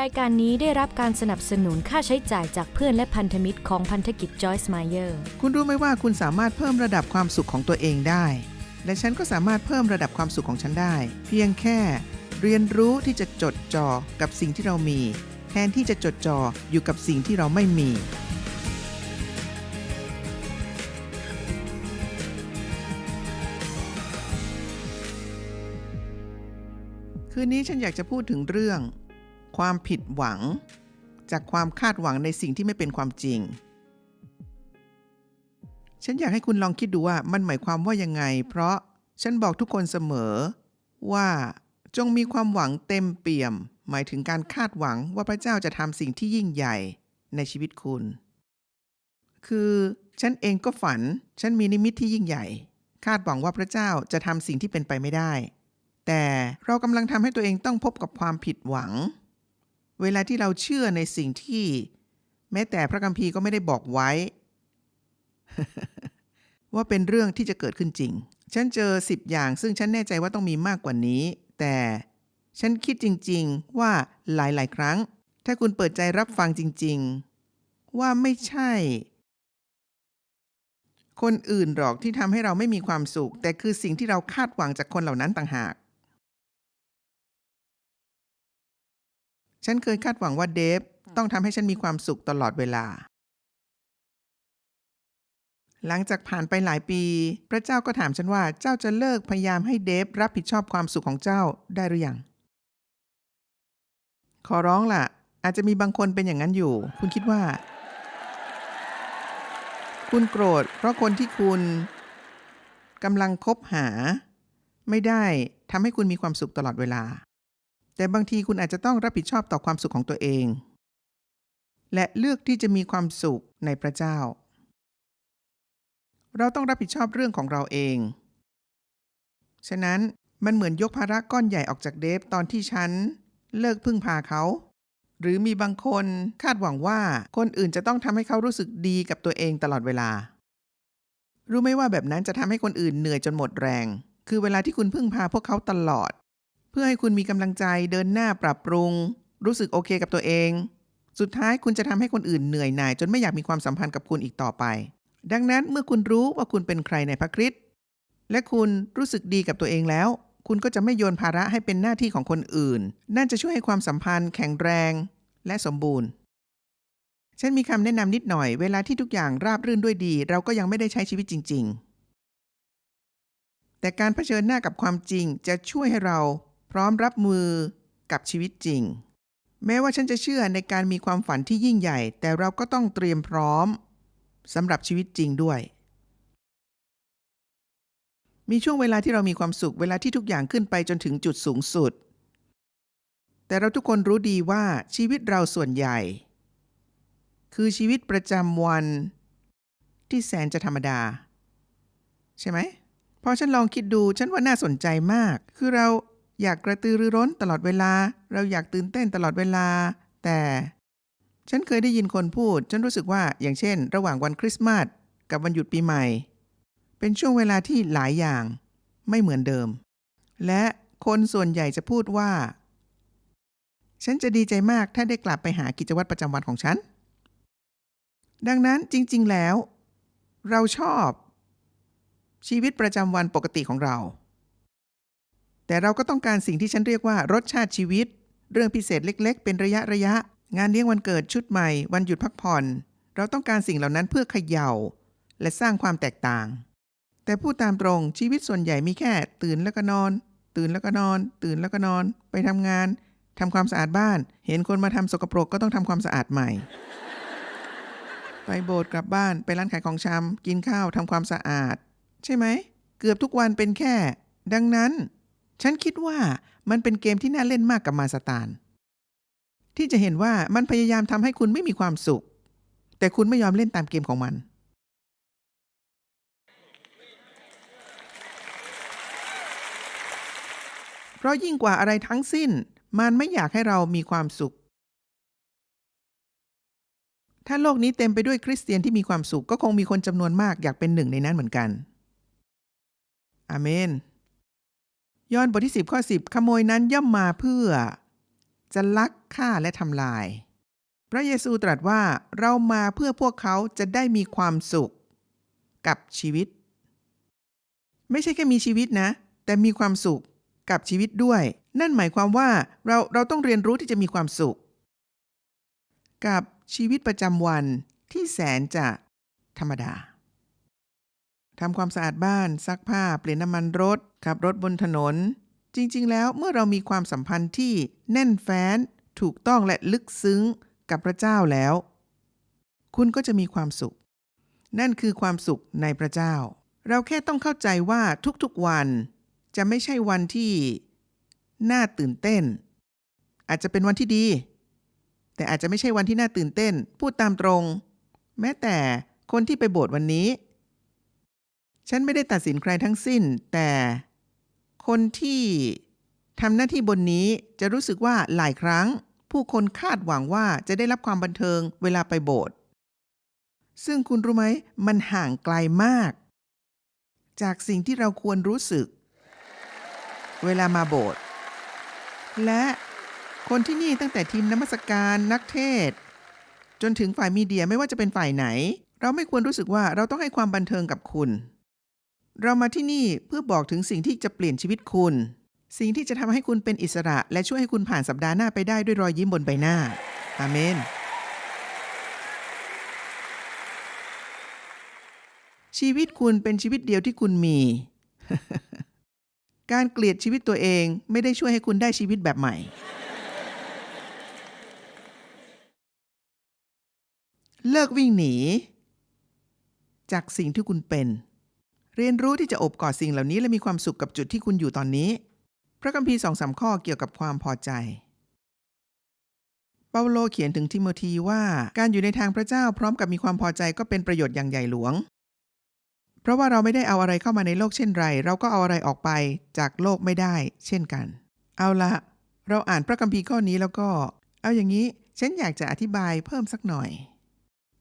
รายการนี้ได้รับการสนับสนุนค่าใช้จ่ายจากเพื่อนและพันธมิตรของพันธกิจจอยส์ไมเออร์ คุณรู้ไหมว่าคุณสามารถเพิ่มระดับความสุขของตัวเองได้ และฉันก็สามารถเพิ่มระดับความสุขของฉันได้ เพียงแค่ เรียนรู้ที่จะจดจ่อกับสิ่งที่เรามี แทนที่จะจดจ่ออยู่กับสิ่งที่เราไม่มี คืนนี้ฉันอยากจะพูดถึงเรื่อง ความผิดหวัง จากความคาดหวังในสิ่งที่ไม่เป็นความจริง ฉันอยากให้คุณลองคิดดูว่ามันหมายความว่ายังไง เพราะฉันบอกทุกคนเสมอ ว่าจงมีความหวังเต็มเปี่ยม หมายถึงการคาดหวังว่าพระเจ้าจะทำสิ่งที่ยิ่งใหญ่ในชีวิตคุณ คือฉันเองก็ฝัน ฉันมีนิมิตที่ยิ่งใหญ่ คาดหวังว่าพระเจ้าจะทำสิ่งที่เป็นไปไม่ได้ แต่เรากำลังทำให้ตัวเองต้องพบกับความผิดหวัง เวลาที่เราเชื่อในสิ่งที่ แม้แต่พระคัมภีร์ก็ไม่ได้บอกไว้ ว่าเป็นเรื่องที่จะเกิดขึ้นจริง ฉันเจอสิบอย่างซึ่งฉันแน่ใจว่าต้องมีมากกว่านี้ แต่ฉันคิดจริง ๆ ว่าหลาย ๆ ครั้ง ถ้าคุณเปิดใจรับฟังจริง ๆ ว่าไม่ใช่ คนอื่นหรอกที่ทำให้เราไม่มีความสุข แต่คือสิ่งที่เราคาดหวังจากคนเหล่านั้นต่างหาก ฉันเคยคาดหวังว่าเดฟต้องทำให้ฉันมีความสุขตลอดเวลา หลังจากผ่านไปหลายปี พระเจ้าก็ถามฉันว่าเจ้าจะเลิกพยายามให้เดฟรับผิดชอบความสุขของเจ้าได้หรือยัง ขอร้องล่ะ อาจจะมีบางคนเป็นอย่างนั้นอยู่ คุณคิดว่า คุณโกรธ เพราะคนที่คุณกำลังคบหา ไม่ได้ทำให้คุณมีความสุขตลอดเวลา แต่บางทีคุณอาจจะต้องรับผิดชอบต่อความสุขของตัวเอง และเลือกที่จะมีความสุขในพระเจ้า เราต้องรับผิดชอบเรื่องของเราเอง ฉะนั้นมันเหมือนยกภาระก้อนใหญ่ออกจากเดฟตอนที่ฉัน เลิกพึ่งพาเขา หรือมีบางคนคาดหวังว่าคนอื่นจะต้องทำให้เขารู้สึกดีกับตัวเองตลอดเวลา รู้ไหมว่าแบบนั้นจะทำให้คนอื่นเหนื่อยจนหมดแรง คือเวลาที่คุณพึ่งพาพวกเขาตลอด เพื่อให้คุณมีกำลังใจเดินหน้าปรับปรุง รู้สึกโอเคกับตัวเอง สุดท้ายคุณจะทำให้คนอื่นเหนื่อยหน่าย จนไม่อยากมีความสัมพันธ์กับคุณอีกต่อไป ดังนั้นเมื่อคุณรู้ว่าคุณเป็นใครในพระคริสต์และคุณรู้สึกดีกับตัวเองแล้ว คุณก็จะไม่โยนภาระให้เป็นหน้าที่ของคนอื่น นั่นจะช่วยให้ความสัมพันธ์แข็งแรง และสมบูรณ์ฉันมีคำแนะนำนิดหน่อย เวลาที่ทุกอย่างราบรื่นด้วยดี เราก็ยังไม่ได้ใช้ชีวิตจริง ๆ แต่การเผชิญหน้ากับความจริงจะช่วยให้เรา พร้อมรับมือกับชีวิตจริง แม้ว่าฉันจะเชื่อในการมีความฝันที่ยิ่งใหญ่ แต่เราก็ต้องเตรียมพร้อมสำหรับชีวิตจริงด้วย มีช่วงเวลาที่เรามีความสุขเวลาที่ทุกอย่างขึ้นไปจนถึงจุดสูงสุด แต่เราทุกคนรู้ดีว่าชีวิตเราส่วนใหญ่ คือชีวิตประจำวัน ที่แสนจะธรรมดา ใช่ไหมพอฉันลองคิดดูฉันว่าน่าสนใจมาก คือเรา อยากกระตือรือร้นตลอดเวลา เราอยากตื่นเต้นตลอดเวลา แต่ ฉันเคยได้ยินคนพูด ฉันรู้สึกว่าอย่างเช่น ระหว่างวันคริสต์มาสกับวันหยุดปีใหม่ เป็นช่วงเวลาที่หลายอย่าง ไม่เหมือนเดิม และคนส่วนใหญ่จะพูดว่า ฉันจะดีใจมากถ้าได้กลับไปหากิจวัตรประจำวันของฉัน ดังนั้นจริง ๆ แล้ว เราชอบ ชีวิตประจำวันปกติของเรา แต่เราก็ต้องการสิ่งที่ฉันเรียกว่ารสชาติชีวิต เรื่องพิเศษเล็ก ๆ เป็นระยะระยะ งานเลี้ยงวันเกิดชุดใหม่ วันหยุดพักผ่อน เราต้องการสิ่งเหล่านั้นเพื่อเขย่า และสร้างความแตกต่าง แต่พูดตามตรงชีวิตส่วนใหญ่มีแค่ ตื่นแล้วก็นอน ตื่นแล้วก็นอน ตื่นแล้วก็นอน ไปทำงานทำความสะอาดบ้าน เห็นคนมาทำสกปรกก็ต้องทำความสะอาดใหม่ ไปโบสถ์กลับบ้านไปร้านขายของชำกินข้าวทำความสะอาด ใช่ไหม เกือบทุกวันเป็นแค่ ดังนั้น ฉันคิดว่ามันเป็นเกมที่น่าเล่นมากกับมาสตาน ที่จะเห็นว่ามันพยายามทำให้คุณไม่มีความสุข แต่คุณไม่ยอมเล่นตามเกมของมัน เพราะยิ่งกว่าอะไรทั้งสิ้น มันไม่อยากให้เรามีความสุข ถ้าโลกนี้เต็มไปด้วยคริสเตียนที่มีความสุขก็คงมีคนจำนวนมากอยากเป็นหนึ่งในนั้นเหมือนกัน อาเมน ย้อนบทที่ 10 ข้อ 10 ขโมยนั้นย่อมมาเพื่อ จะลักฆ่าและทำลาย พระเยซูตรัสว่าเรามาเพื่อพวกเขาจะได้มีความสุข กับชีวิต ไม่ใช่แค่มีชีวิตนะ แต่มีความสุขกับชีวิตด้วย นั่นหมายความว่าเราเราต้องเรียนรู้ที่จะมีความสุข กับชีวิตประจำวันที่แสนจะธรรมดาทำความสะอาดบ้านซักผ้าเปลี่ยนน้ำมันรถ ขับรถบนถนน จริงๆ แล้วเมื่อเรามีความสัมพันธ์ที่แน่นแฟ้น ถูกต้องและลึกซึ้งกับพระเจ้าแล้ว คุณก็จะมีความสุข นั่นคือความสุขในพระเจ้า เราแค่ต้องเข้าใจว่าทุกๆวัน จะไม่ใช่วันที่ น่าตื่นเต้น อาจจะเป็นวันที่ดี แต่อาจจะไม่ใช่วันที่น่าตื่นเต้น พูดตามตรง แม้แต่คนที่ไปโบสถ์วันนี้ ฉันไม่ได้ตัดสินใครทั้งสิ้น แต่ คนที่ทำหน้าที่บนนี้จะรู้สึกว่าหลายครั้ง ผู้คนคาดหวังว่าจะได้รับความบันเทิงเวลาไปโบสถ์ซึ่งคุณรู้ไหมมันห่างไกลมาก จากสิ่งที่เราควรรู้สึก เวลามาโบสถ์และคนที่นี่ตั้งแต่ทีมนมัสการนักเทศ จนถึงฝ่ายมีเดียไม่ว่าจะเป็นฝ่ายไหน เราไม่ควรรู้สึกว่าเราต้องให้ความบันเทิงกับคุณ เรามาที่นี่เพื่อบอกถึงสิ่งที่จะเปลี่ยนชีวิตคุณ สิ่งที่จะทำให้คุณเป็นอิสระ และช่วยให้คุณผ่านสัปดาห์หน้าไปได้ด้วยรอยยิ้มบนใบหน้า อาเมน ชีวิตคุณเป็นชีวิตเดียวที่คุณมี การเกลียดชีวิตตัวเองไม่ได้ช่วยให้คุณได้ชีวิตแบบใหม่ เลิกวิ่งหนี จากสิ่งที่คุณเป็น เรียนรู้ที่จะอบกอดสิ่งเหล่านี้และมีความสุขกับจุดที่คุณอยู่ตอนนี้ พระคัมภีร์สองสามข้อเกี่ยวกับความพอใจ เปาโลเขียนถึงทิโมธีว่าการอยู่ในทางพระเจ้าพร้อมกับมีความพอใจก็เป็นประโยชน์อย่างใหญ่หลวง เพราะว่าเราไม่ได้เอาอะไรเข้ามาในโลกเช่นไร เราก็เอาอะไรออกไปจากโลกไม่ได้ เช่นกัน เอาละเราอ่านพระคัมภีร์ข้อนี้แล้วก็ เอาอย่างนี้ฉันอยากจะอธิบายเพิ่มสักหน่อย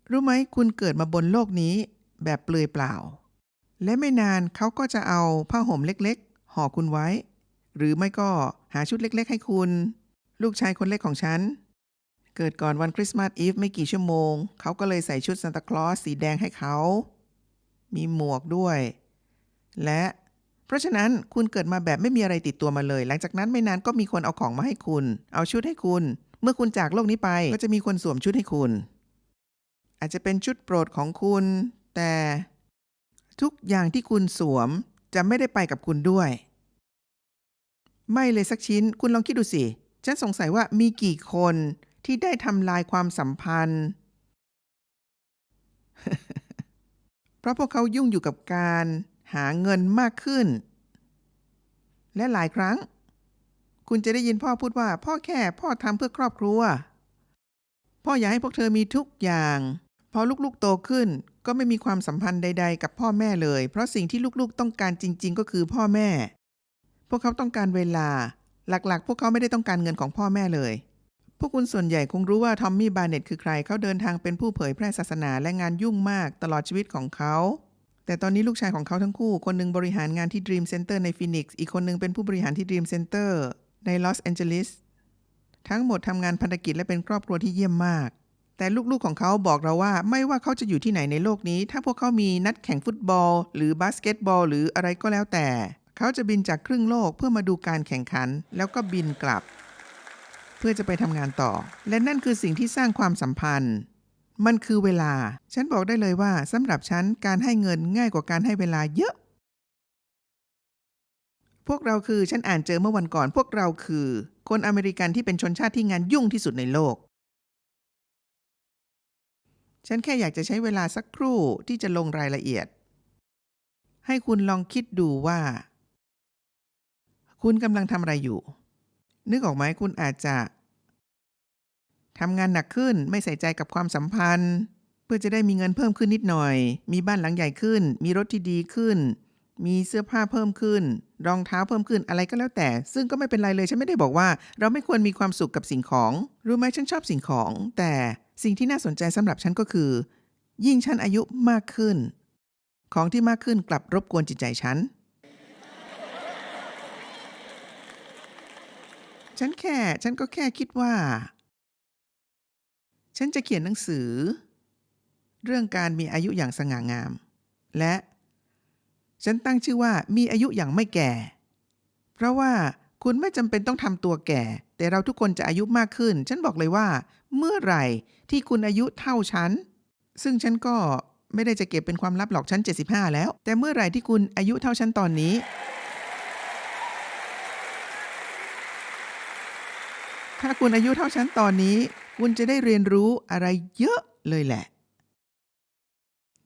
รู้ไหมคุณเกิดมาบนโลกนี้แบบเปลือยเปล่า และไม่นานเขาก็จะเอาผ้าห่มเล็กๆ ห่อคุณไว้ หรือไม่ก็หาชุดเล็กๆ ให้คุณ ลูกชายคนเล็กของฉัน เกิดก่อนวันคริสต์มาสอีฟไม่กี่ชั่วโมง เขาก็เลยใส่ชุดซานตาคลอสสีแดงให้เขา มีหมวกด้วย และ เพราะฉะนั้นคุณเกิดมาแบบไม่มีอะไรติดตัวมาเลย หลังจากนั้นไม่นานก็มีคนเอาของมาให้คุณ เอาชุดให้คุณ เมื่อคุณจากโลกนี้ไปก็จะมีคนสวมชุดให้คุณ อาจจะเป็นชุดโปรดของคุณ แต่ ทุกอย่างที่คุณสวมจะไม่ได้ไปกับคุณด้วย ไม่เลยสักชิ้น คุณลองคิดดูสิ ฉันสงสัยว่ามีกี่คนที่ได้ทำลายความสัมพันธ์ เพราะพวกเขายุ่งอยู่กับการหาเงินมากขึ้น และหลายครั้ง คุณจะได้ยินพ่อพูดว่า พ่อแค่พ่อทำเพื่อครอบครัว พ่ออยากให้พวกเธอมีทุกอย่าง พอลูกๆโตขึ้น ก็ไม่มีความสัมพันธ์ใด ๆ กับพ่อแม่เลย เพราะสิ่งที่ลูกๆต้องการจริง ๆ ก็คือพ่อแม่ พวกเขาต้องการเวลา หลักๆ พวกเขาไม่ได้ต้องการเงินของพ่อแม่เลย พวกคุณส่วนใหญ่คงรู้ว่าทอมมี่บาร์เน็ตคือใคร เขาเดินทางเป็นผู้เผยแพร่ศาสนาและงานยุ่งมากตลอดชีวิตของเขาแต่ตอนนี้ลูกชายของเขาทั้งคู่ คนหนึ่งบริหารงานที่ Dream Center ในฟินิกซ์ อีกคนหนึ่งเป็นผู้บริหารที่ Dream Center ในลอสแอนเจลิส ทั้งหมดทำงานพันธกิจและเป็นครอบครัวที่เยี่ยมมาก แต่ลูกๆของเขาบอกเราว่า ไม่ว่าเขาจะอยู่ที่ไหนในโลกนี้ ถ้าพวกเขามีนัดแข่งฟุตบอล หรือบาสเกตบอล หรืออะไรก็แล้วแต่ เขาจะบินจากครึ่งโลกเพื่อมาดูการแข่งขัน แล้วก็บินกลับ เพื่อจะไปทำงานต่อ และนั่นคือสิ่งที่สร้างความสัมพันธ์ มันคือเวลา ฉันบอกได้เลยว่าสำหรับฉันการให้เงินง่ายกว่าการให้เวลาเยอะ พวกเราคือฉันอ่านเจอเมื่อวันก่อน พวกเราคือ คนอเมริกันที่เป็นชนชาติที่งานยุ่งที่สุดในโลก ฉันแค่อยากจะใช้เวลาสักครู่ที่จะลงรายละเอียด ให้คุณลองคิดดูว่า คุณกำลังทำอะไรอยู่ นึกออกไหมคุณอาจจะทำงานหนักขึ้นไม่ใส่ใจกับความสัมพันธ์ เพื่อจะได้มีเงินเพิ่มขึ้นนิดหน่อย มีบ้านหลังใหญ่ขึ้น มีรถที่ดีขึ้น มีเสื้อผ้าเพิ่มขึ้น รองเท้าเพิ่มขึ้นอะไรก็แล้วแต่ ซึ่งก็ไม่เป็นไรเลยฉันไม่ได้บอกว่า เราไม่ควรมีความสุขกับสิ่งของ รู้ไหมฉันชอบสิ่งของ แต่ สิ่งที่น่าสนใจสำหรับฉันก็คือ ยิ่งฉันอายุมากขึ้น ของที่มากขึ้นกลับรบกวนจิตใจฉัน ฉันแค่ฉันก็แค่คิดว่า ฉันจะเขียนหนังสือ เรื่องการมีอายุอย่างสง่างาม และ ฉันตั้งชื่อว่ามีอายุอย่างไม่แก่ เพราะว่า คุณไม่จำเป็นต้องทำตัวแก่ แต่เราทุกคนจะอายุมากขึ้น ฉันบอกเลยว่า เมื่อไหร่ที่คุณอายุเท่าฉัน ซึ่งฉันก็ไม่ได้จะเก็บเป็นความลับหรอกฉัน 75 แล้ว แต่เมื่อไหร่ที่คุณอายุเท่าฉันตอนนี้ ถ้าคุณอายุเท่าฉันตอนนี้ คุณจะได้เรียนรู้อะไรเยอะเลยแหละ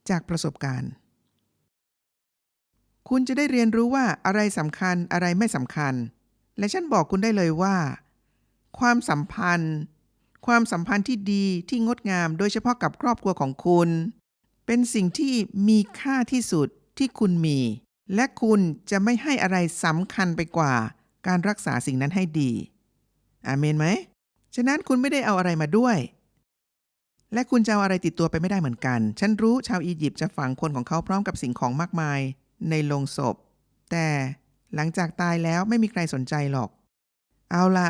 จากประสบการณ์ คุณจะได้เรียนรู้ว่าอะไรสำคัญอะไรไม่สำคัญ และฉันบอกคุณได้เลยว่า ความสัมพันธ์ ความสัมพันธ์ที่ดีที่งดงาม โดยเฉพาะกับครอบครัวของคุณ เป็นสิ่งที่มีค่าที่สุดที่คุณมี และคุณจะไม่ให้อะไรสำคัญไปกว่า การรักษาสิ่งนั้นให้ดี อาเมนไหม ฉะนั้นคุณไม่ได้เอาอะไรมาด้วย และคุณจะเอาอะไรติดตัวไปไม่ได้เหมือนกัน ฉันรู้ชาวอียิปต์จะฝังคนของเขาพร้อมกับสิ่งของมากมาย ในโลงศพ แต่ หลังจากตายแล้วไม่มีใครสนใจหรอก เอาละ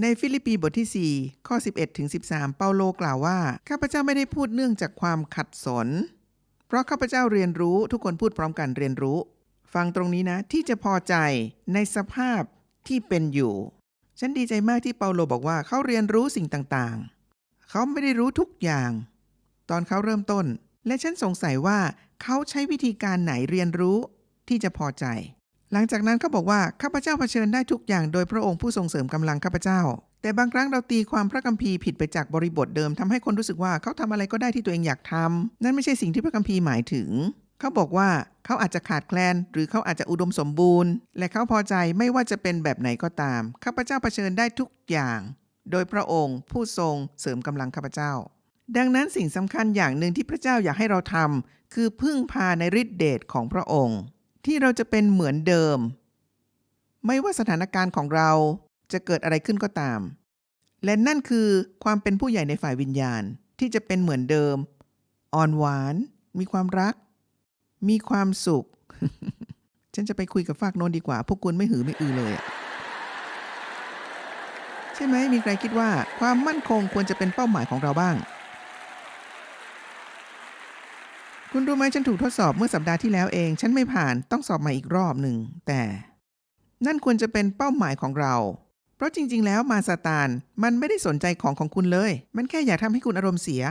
ในฟิลิปปีบทที่ 4 ข้อ 11ถึง13 เปาโลกล่าวว่า ข้าพเจ้าไม่ได้พูดเนื่องจากความขัดสน เพราะข้าพเจ้าเรียนรู้ทุกคนพูดพร้อมกันเรียนรู้ ฟังตรงนี้นะ ที่จะพอใจในสภาพที่เป็นอยู่ ฉันดีใจมากที่เปาโลบอกว่าเขาเรียนรู้สิ่งต่างๆ เขาไม่ได้รู้ทุกอย่าง ตอนเขาเริ่มต้น และฉันสงสัยว่าเขาใช้วิธีการไหนเรียนรู้ที่จะพอใจ หลังจากนั้นเขาบอกว่าข้าพเจ้าเผชิญได้ทุกอย่างโดยพระองค์ผู้ทรงเสริมกำลังข้าพเจ้า แต่บางครั้งเราตีความพระคัมภีร์ผิดไปจากบริบทเดิมทำให้คนรู้สึกว่าเขาทำอะไรก็ได้ที่ตัวเองอยากทำนั่นไม่ใช่สิ่งที่พระคัมภีร์หมายถึง เขาบอกว่าเขาอาจจะขาดแคลน หรือเขาอาจจะอุดมสมบูรณ์ และเขาพอใจไม่ว่าจะเป็นแบบไหนก็ตามข้าพเจ้าเผชิญได้ทุกอย่าง โดยพระองค์ผู้ทรงเสริมกำลังข้าพเจ้า ดังนั้นสิ่งสำคัญอย่างหนึ่งที่พระเจ้าอยากให้เราทำคือพึ่งพาในฤทธิเดชของพระองค์ ที่เราจะเป็นเหมือนเดิม ไม่ว่าสถานการณ์ของเราจะเกิดอะไรขึ้นก็ตาม และนั่นคือความเป็นผู้ใหญ่ในฝ่ายวิญญาณที่จะเป็นเหมือนเดิม อ่อนหวาน มีความรัก มีความสุข ฉันจะไปคุยกับฝากโนนดีกว่า พวกคุณไม่หือไม่อือเลยใช่ไหมมีใครคิดว่าความมั่นคงควรจะเป็นเป้าหมายของเราบ้าง คุณรู้ไหมฉันถูกทดสอบเมื่อสัปดาห์ที่แล้วเอง ฉันไม่ผ่านต้องสอบใหม่อีกรอบหนึ่ง แต่ นั่นควรจะเป็นเป้าหมายของเรา เพราะจริง ๆ แล้วมาซาตานมันไม่ได้สนใจของของคุณเลย มันแค่อยากทำให้คุณอารมณ์เสีย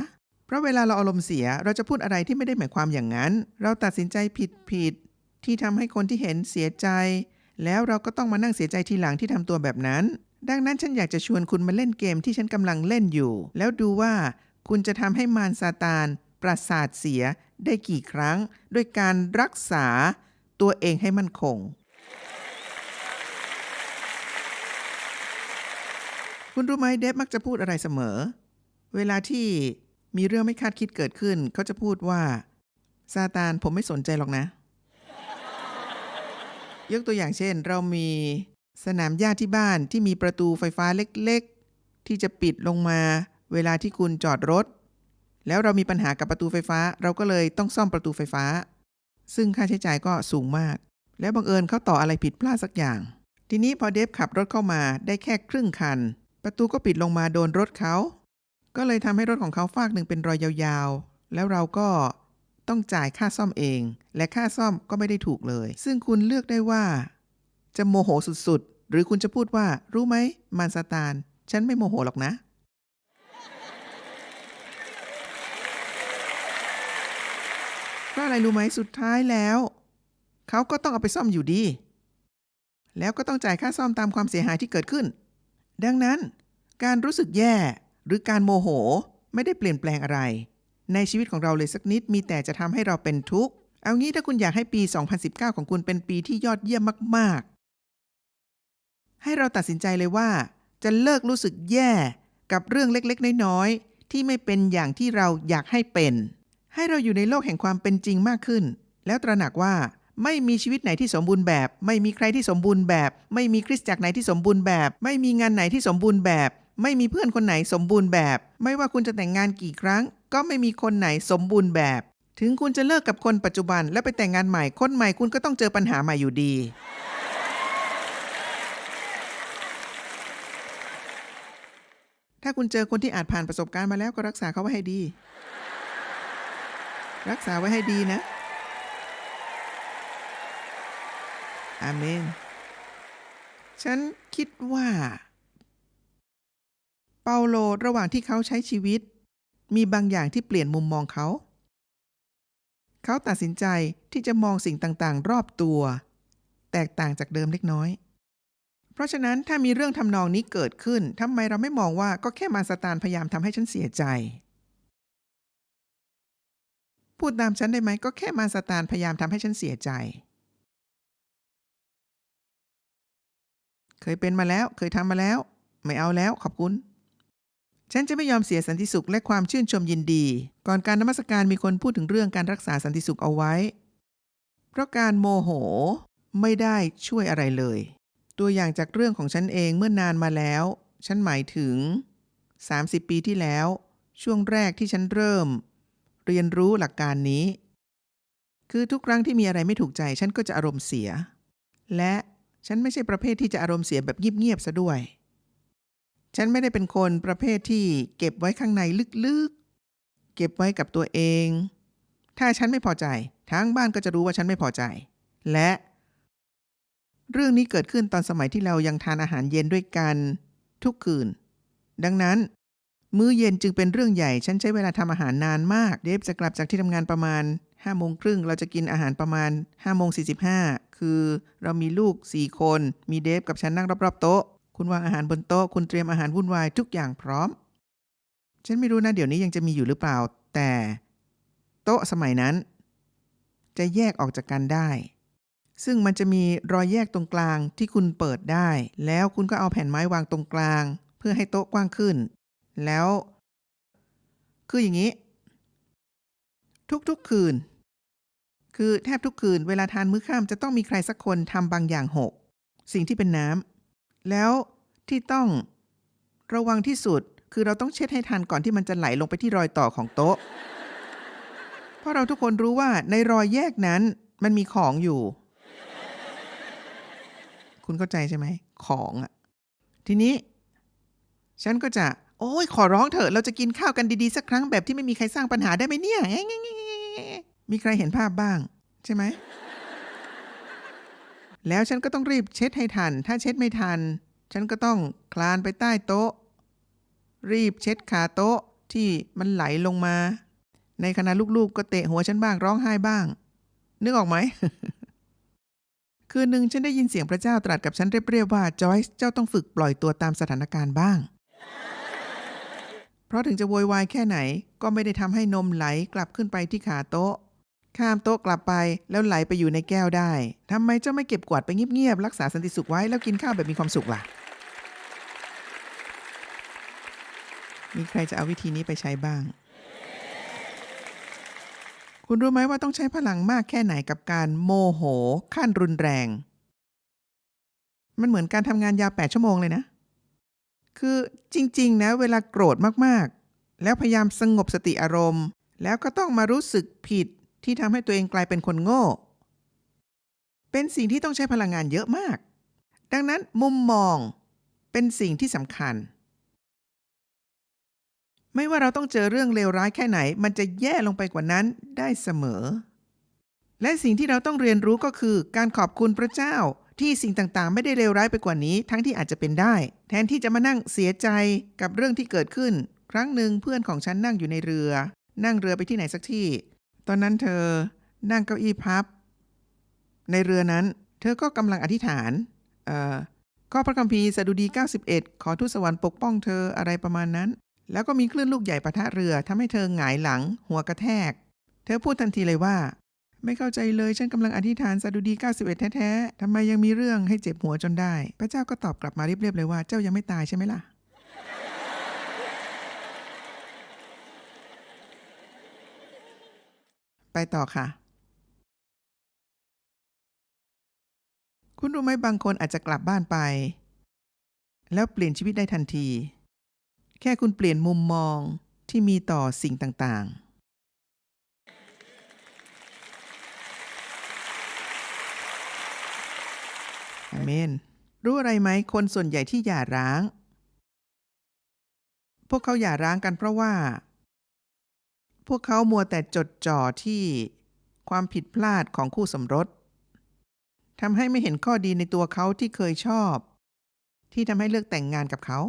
เพราะเวลาเราอารมณ์เสียเราจะพูดอะไรที่ไม่ได้หมายความอย่างนั้น เราตัดสินใจผิดผิดๆที่ทำให้คนที่เห็นเสียใจ แล้วเราก็ต้องมานั่งเสียใจทีหลังที่ทำตัวแบบนั้น ดังนั้นฉันอยากจะชวนคุณมาเล่นเกมที่ฉันกำลังเล่นอยู่ แล้วดูว่าคุณจะทำให้มารซาตาน ประสาทเสียได้กี่ครั้ง ด้วยการรักษาตัวเองให้มั่นคง คุณรู้ไหมเดฟมักจะพูดอะไรเสมอ เวลาที่มีเรื่องไม่คาดคิดเกิดขึ้น เขาจะพูดว่าซาตานผมไม่สนใจหรอกนะ ยกตัวอย่างเช่น เรามีสนามหญ้าที่บ้านที่มีประตูไฟฟ้าเล็กๆ ที่จะปิดลงมา เวลาที่คุณจอดรถ แล้วเรามีปัญหากับประตูไฟฟ้า เราก็เลยต้องซ่อมประตูไฟฟ้า ซึ่งค่าใช้จ่ายก็สูงมาก แล้วบังเอิญเขาต่ออะไรผิดพลาดสักอย่าง ทีนี้พอเดฟขับรถเข้ามาได้แค่ครึ่งคัน ประตูก็ปิดลงมาโดนรถเขา ก็เลยทำให้รถของเขาฟากหนึ่งเป็นรอยยาวๆ แล้วเราก็ต้องจ่ายค่าซ่อมเอง และค่าซ่อมก็ไม่ได้ถูกเลย ซึ่งคุณเลือกได้ว่า จะโมโหสุดๆ หรือคุณจะพูดว่ารู้ไหมมารซาตาน ฉันไม่โมโหหรอกนะ เพราะอะไรรู้ไหมสุดท้ายแล้ว เขาก็ต้องเอาไปซ่อมอยู่ดี แล้วก็ต้องจ่ายค่าซ่อมตามความเสียหายที่เกิดขึ้น ดังนั้น การรู้สึกแย่หรือการโมโหไม่ได้เปลี่ยนแปลงอะไร ในชีวิตของเราเลยสักนิดมีแต่จะทำให้เราเป็นทุกข์ เอางี้ถ้าคุณอยากให้ปี 2019 ของคุณเป็นปีที่ยอดเยี่ยมมาก ๆ ให้เราตัดสินใจเลยว่า จะเลิกรู้สึกแย่กับเรื่องเล็กๆ น้อยๆที่ไม่เป็นอย่างที่เราอยากให้เป็น ให้เราอยู่ในโลกแห่งความเป็นจริงมากขึ้น แล้วตระหนักว่าไม่มีชีวิตไหนที่สมบูรณ์แบบ ไม่มีใครที่สมบูรณ์แบบ ไม่มีคริสตจักรไหนที่สมบูรณ์แบบ ไม่มีงานไหนที่สมบูรณ์แบบ ไม่มีเพื่อนคนไหนสมบูรณ์แบบ ไม่ว่าคุณจะแต่งงานกี่ครั้ง ก็ไม่มีคนไหนสมบูรณ์แบบ ถึงคุณจะเลิกกับคนปัจจุบัน แล้วไปแต่งงานใหม่คนใหม่คุณก็ต้องเจอปัญหาใหม่อยู่ดี ถ้าคุณเจอคนที่อาจผ่านประสบการณ์มาแล้วก็รักษาเขาไว้ให้ดี รักษาไว้ให้ดีนะ อาเมน ฉันคิดว่า เปาโลระหว่างที่เขาใช้ชีวิต มีบางอย่างที่เปลี่ยนมุมมองเขา เขาตัดสินใจที่จะมองสิ่งต่างๆ รอบตัว แตกต่างจากเดิมเล็กน้อย เพราะฉะนั้นถ้ามีเรื่องทำนองนี้เกิดขึ้นทำไมเราไม่มองว่าก็แค่มาสตานพยายามทำให้ฉันเสียใจ พูดตามฉันได้ไหมก็แค่มารสตานพยายามทำให้ฉันเสียใจ เคยเป็นมาแล้วเคยทำมาแล้ว ไม่เอาแล้วขอบคุณ ฉันจะไม่ยอมเสียสันติสุขและความชื่นชมยินดี ก่อนการนมัสการมีคนพูดถึงเรื่องการรักษาสันติสุขเอาไว้ เพราะการโมโหไม่ได้ช่วยอะไรเลย ตัวอย่างจากเรื่องของฉันเองเมื่อนานมาแล้ว ฉันหมายถึง 30 ปีที่แล้ว ช่วงแรกที่ฉันเริ่ม เรียนรู้หลักการนี้ คือทุกครั้งที่มีอะไรไม่ถูกใจ ฉันก็จะอารมณ์เสีย และฉันไม่ใช่ประเภทที่จะอารมณ์เสียแบบเงียบๆซะด้วย ฉันไม่ได้เป็นคนประเภทที่เก็บไว้ข้างในลึกๆ เก็บไว้กับตัวเอง ถ้าฉันไม่พอใจทั้งบ้านก็จะรู้ว่าฉันไม่พอใจ และ เรื่องนี้เกิดขึ้นตอนสมัยที่เรายังทานอาหารเย็นด้วยกันทุกคืน ดังนั้น มื้อเย็นจึงเป็นเรื่องใหญ่ ฉันใช้เวลาทำอาหารนานมาก เดฟจะกลับจากที่ทำงานประมาณ5โมงครึ่งเราจะกินอาหารประมาณ5โมง45คือเรามีลูก 4 คน มีเดฟกับฉันนั่งรอบๆโต๊ะ คุณวางอาหารบนโต๊ะ คุณเตรียมอาหารวุ่นวายทุกอย่างพร้อม ฉันไม่รู้นะเดี๋ยวนี้ยังจะมีอยู่หรือเปล่า แต่โต๊ะสมัยนั้น จะแยกออกจากกันได้ ซึ่งมันจะมีรอยแยกตรงกลางที่คุณเปิดได้ แล้วคุณก็เอาแผ่นไม้วางตรงกลาง เพื่อให้โต๊ะกว้างขึ้น แล้ว คืออย่างนี้ ทุกๆคืน คือแทบทุกคืน เวลาทานมื้อค่ำจะต้องมีใครสักคนทำบางอย่างหก สิ่งที่เป็นน้ำแล้วที่ต้องระวังที่สุด คือเราต้องเช็ดให้ทันก่อนที่มันจะไหลลงไปที่รอยต่อของโต๊ะ เพราะเราทุกคนรู้ว่าในรอยแยกนั้นมันมีของอยู่ คุณเข้าใจใช่ไหม ของอะทีนี้ ฉันก็จะ โอ้ยขอร้องเถอะเราจะกินข้าวกันดีๆสักครั้งแบบที่ไม่มีใครสร้างปัญหาได้ไหมเนี่ยมีใครเห็นภาพบ้าง ใช่ไหม แล้วฉันก็ต้องรีบเช็ดให้ทัน ถ้าเช็ดไม่ทัน ฉันก็ต้องคลานไปใต้โต๊ะ รีบเช็ดขาโต๊ะที่มันไหลลงมา ในขณะลูกๆ ก็เตะหัวฉันบ้างร้องไห้บ้าง นึกออกไหม คืนหนึ่งฉันได้ยินเสียงพระเจ้าตรัสกับฉันเรียบๆว่าจอยส์เจ้าต้องฝึกปล่อยตัวตามสถานการณ์บ้าง เพราะถึงจะโวยวายแค่ไหนก็ไม่ได้ทำให้นมไหลกลับขึ้นไปที่ขาโต๊ะ ข้ามโต๊ะกลับไปแล้วไหลไปอยู่ในแก้วได้ทำไมเจ้าไม่เก็บกวาดไปเงียบๆรักษาสันติสุขไว้แล้วกินข้าวแบบมีความสุขล่ะ มีใครจะเอาวิธีนี้ไปใช้บ้าง คุณรู้ไหมว่าต้องใช้พลังมากแค่ไหนกับการโมโหขั้นรุนแรง มันเหมือนการทำงานยาว 8 ชั่วโมงเลยนะ คือจริงๆนะเวลาโกรธมากๆ แล้วพยายามสงบสติอารมณ์ แล้วก็ต้องมารู้สึกผิดที่ทำให้ตัวเองกลายเป็นคนโง่ เป็นสิ่งที่ต้องใช้พลังงานเยอะมาก ดังนั้นมุมมองเป็นสิ่งที่สำคัญ ไม่ว่าเราต้องเจอเรื่องเลวร้ายแค่ไหน มันจะแย่ลงไปกว่านั้นได้เสมอ และสิ่งที่เราต้องเรียนรู้ก็คือการขอบคุณพระเจ้า ที่สิ่งต่างๆ ไม่ได้เลวร้ายไปกว่านี้ ทั้งที่อาจจะเป็นได้ แทนที่จะมานั่งเสียใจกับเรื่องที่เกิดขึ้น ครั้งหนึ่งเพื่อนของฉันนั่งอยู่ในเรือ นั่งเรือไปที่ไหนสักที่ ตอนนั้นเธอนั่งเก้าอี้พับ ในเรือนั้น เธอก็กำลังอธิษฐานเอ่อข้อพระคัมภีร์สดุดี 91 ขอทูตสวรรค์ปกป้องเธออะไรประมาณนั้น แล้วก็มีคลื่นลูกใหญ่ปะทะเรือทำให้เธอหงายหลัง หัวกระแทก เธอพูดทันทีเลยว่า ไม่เข้าใจเลยฉันกำลังอธิษฐานสดุดี 91 แท้ๆทำไมยังมีเรื่องให้เจ็บหัวจนได้ พระเจ้าก็ตอบกลับมาเรียบๆเลยว่าเจ้ายังไม่ตายใช่ไหมล่ะไปต่อค่ะ คุณรู้ไหมบางคนอาจจะกลับบ้านไป แล้วเปลี่ยนชีวิตได้ทันที แค่คุณเปลี่ยนมุมมองที่มีต่อสิ่งต่างๆ อาเมน รู้อะไรไหมคนส่วนใหญ่ที่หย่าร้าง พวกเขาหย่าร้างกันเพราะว่า พวกเขามัวแต่จดจ่อที่ความผิดพลาดของคู่สมรสทำให้ไม่เห็นข้อดีในตัวเขาที่เคยชอบ ที่ทำให้เลือกแต่งงานกับเขา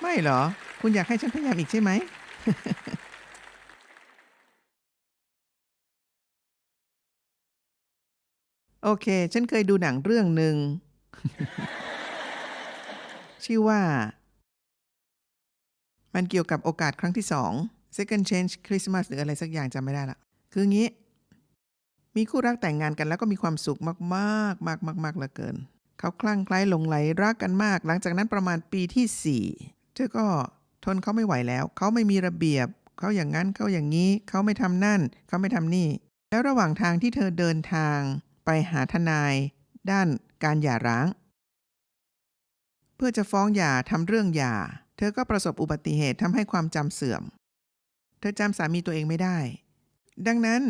ไม่เหรอ คุณอยากให้ฉันพยายามอีกใช่ไหม โอเค ฉันเคยดูหนังเรื่องหนึ่ง ชื่อว่า มันเกี่ยวกับโอกาสครั้งที่สอง second change Christmas หรืออะไรสักอย่างจำไม่ได้ละ คืองี้ มีคู่รักแต่งงานกันแล้วก็มีความสุขมากๆมากๆมากๆเหลือเกิน เขาคลั่งไคล้หลงไหลรักกันมาก หลังจากนั้นประมาณปีที่สี่เธอก็ทนเขาไม่ไหวแล้ว เขาไม่มีระเบียบ เขาอย่างนั้นเขาอย่างนี้ เขาไม่ทำนั่น เขาไม่ทำนี่ แล้วระหว่างทางที่เธอเดินทาง ไปหาทนาย ด้านการหย่าร้าง เพื่อจะฟ้องหย่าทำเรื่องหย่า เธอก็ประสบอุบัติเหตุทำให้ความจำเสื่อม เธอจำสามีตัวเองไม่ได้ ดังนั้น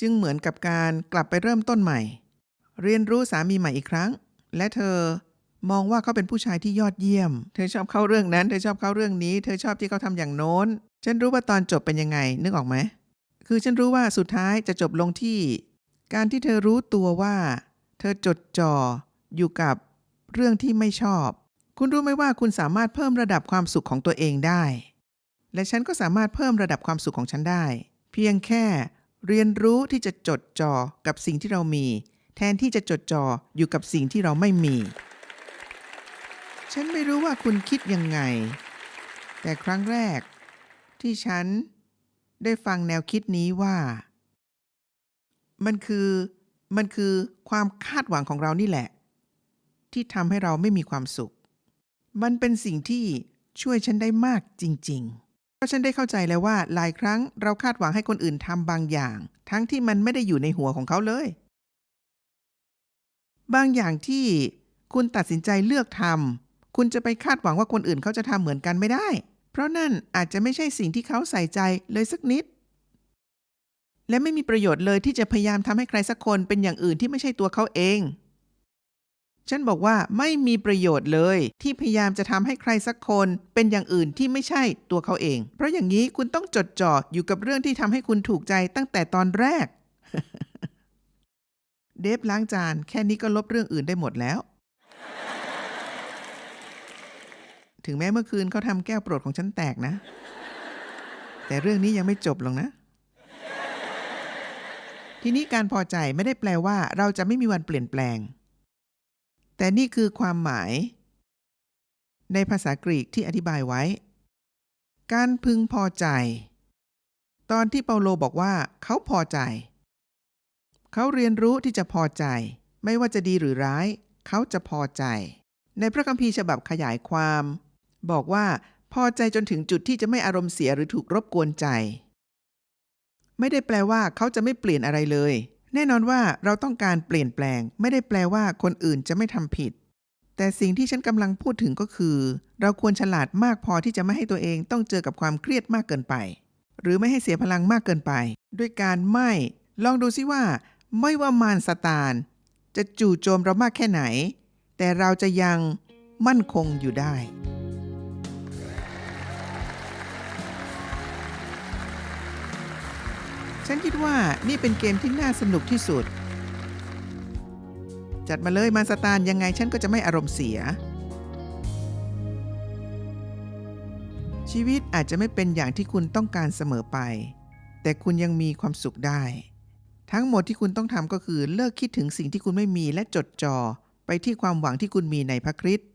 จึงเหมือนกับการกลับไปเริ่มต้นใหม่ เรียนรู้สามีใหม่อีกครั้ง และเธอมองว่าเขาเป็นผู้ชายที่ยอดเยี่ยม เธอชอบเข้าเรื่องนั้น เธอชอบเข้าเรื่องนี้ เธอชอบที่เขาทำอย่างโน้น ฉันรู้ว่าตอนจบเป็นยังไง นึกออกไหม คือฉันรู้ว่าสุดท้ายจะจบลงที่ การที่เธอรู้ตัวว่า เธอจดจ่ออยู่กับเรื่องที่ไม่ชอบ คุณรู้ไหมว่าคุณสามารถเพิ่มระดับความสุขของตัวเองได้ และฉันก็สามารถเพิ่มระดับความสุขของฉันได้ เพียงแค่เรียนรู้ที่จะจดจ่อกับสิ่งที่เรามี แทนที่จะจดจ่ออยู่กับสิ่งที่เราไม่มี ฉันไม่รู้ว่าคุณคิดยังไง แต่ครั้งแรกที่ฉันได้ฟังแนวคิดนี้ว่า มันคือมันคือความคาดหวังของเรานี่แหละ ที่ทำให้เราไม่มีความสุข มันเป็นสิ่งที่ช่วยฉันได้มากจริง ๆ เพราะฉันได้เข้าใจแล้วว่าหลายครั้งเราคาดหวังให้คนอื่นทำบางอย่าง ทั้งที่มันไม่ได้อยู่ในหัวของเขาเลย บางอย่างที่คุณตัดสินใจเลือกทำคุณจะไปคาดหวังว่าคนอื่นเขาจะทำเหมือนกันไม่ได้ เพราะนั่นอาจจะไม่ใช่สิ่งที่เขาใส่ใจเลยสักนิด และไม่มีประโยชน์เลยที่จะพยายามทำให้ใครสักคนเป็นอย่างอื่นที่ไม่ใช่ตัวเขาเอง ฉันบอกว่าไม่มีประโยชน์เลยที่พยายามจะทำให้ใครสักคนเป็นอย่างอื่นที่ไม่ใช่ตัวเขาเอง เพราะอย่างนี้คุณต้องจดจ่ออยู่กับเรื่องที่ทำให้คุณถูกใจตั้งแต่ตอนแรก เดฟล้างจานแค่นี้ก็ลบเรื่องอื่นได้หมดแล้ว ถึงแม้เมื่อคืนเขาทำแก้วโปรดของฉันแตกนะ แต่เรื่องนี้ยังไม่จบหรอกนะ ทีนี้การพอใจไม่ได้แปลว่าเราจะไม่มีวันเปลี่ยนแปลง แต่นี่คือความหมาย ในภาษากรีกที่อธิบายไว้ การพึงพอใจ ตอนที่เปาโลบอกว่า เขาพอใจ เขาเรียนรู้ที่จะพอใจ ไม่ว่าจะดีหรือร้าย เขาจะพอใจ ในพระคัมภีร์ฉบับขยายความ บอกว่า พอใจจนถึงจุดที่จะไม่อารมณ์เสียหรือถูกรบกวนใจ ไม่ได้แปลว่าเขาจะไม่เปลี่ยนอะไรเลย แน่นอนว่าเราต้องการเปลี่ยนแปลง ไม่ได้แปลว่าคนอื่นจะไม่ทำผิด แต่สิ่งที่ฉันกำลังพูดถึงก็คือ เราควรฉลาดมากพอที่จะไม่ให้ตัวเองต้องเจอกับความเครียดมากเกินไป หรือไม่ให้เสียพลังมากเกินไป ด้วยการไม่ ลองดูซิว่า ไม่ว่ามารสตานจะจู่โจมเรามากแค่ไหน แต่เราจะยังมั่นคงอยู่ได้ ฉันคิดว่านี่เป็นเกมที่น่าสนุกที่สุด จัดมาเลยมาสตานยังไงฉันก็จะไม่อารมณ์เสีย ชีวิตอาจจะไม่เป็นอย่างที่คุณต้องการเสมอไป แต่คุณยังมีความสุขได้ ทั้งหมดที่คุณต้องทำก็คือเลิกคิดถึงสิ่งที่คุณไม่มีและจดจ่อไปที่ความหวังที่คุณมีในพระคริสต์